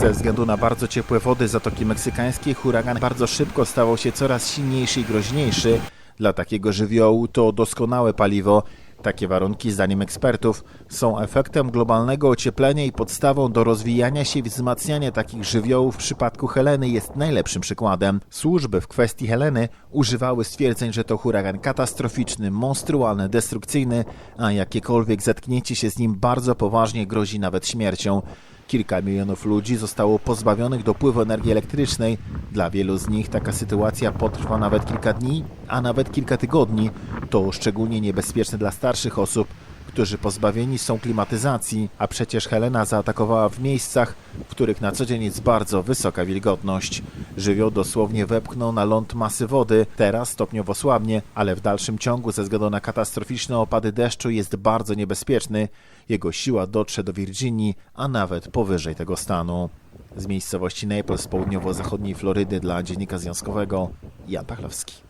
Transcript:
Ze względu na bardzo ciepłe wody Zatoki Meksykańskiej huragan bardzo szybko stawał się coraz silniejszy i groźniejszy. Dla takiego żywiołu to doskonałe paliwo. Takie warunki, zdaniem ekspertów, są efektem globalnego ocieplenia i podstawą do rozwijania się i wzmacniania takich żywiołów w przypadku Heleny jest najlepszym przykładem. Służby w kwestii Heleny używały stwierdzeń, że to huragan katastroficzny, monstrualny, destrukcyjny, a jakiekolwiek zetknięcie się z nim bardzo poważnie grozi nawet śmiercią. Kilka milionów ludzi zostało pozbawionych dopływu energii elektrycznej. Dla wielu z nich taka sytuacja potrwa nawet kilka dni, a nawet kilka tygodni. To szczególnie niebezpieczne dla starszych osób, którzy pozbawieni są klimatyzacji, a przecież Helena zaatakowała w miejscach, w których na co dzień jest bardzo wysoka wilgotność. Żywioł dosłownie wepchnął na ląd masy wody, teraz stopniowo słabnie, ale w dalszym ciągu ze względu na katastroficzne opady deszczu jest bardzo niebezpieczny. Jego siła dotrze do Virginii, a nawet powyżej tego stanu. Z miejscowości Naples, południowo-zachodniej Florydy dla Dziennika Związkowego, Jan Pachlowski.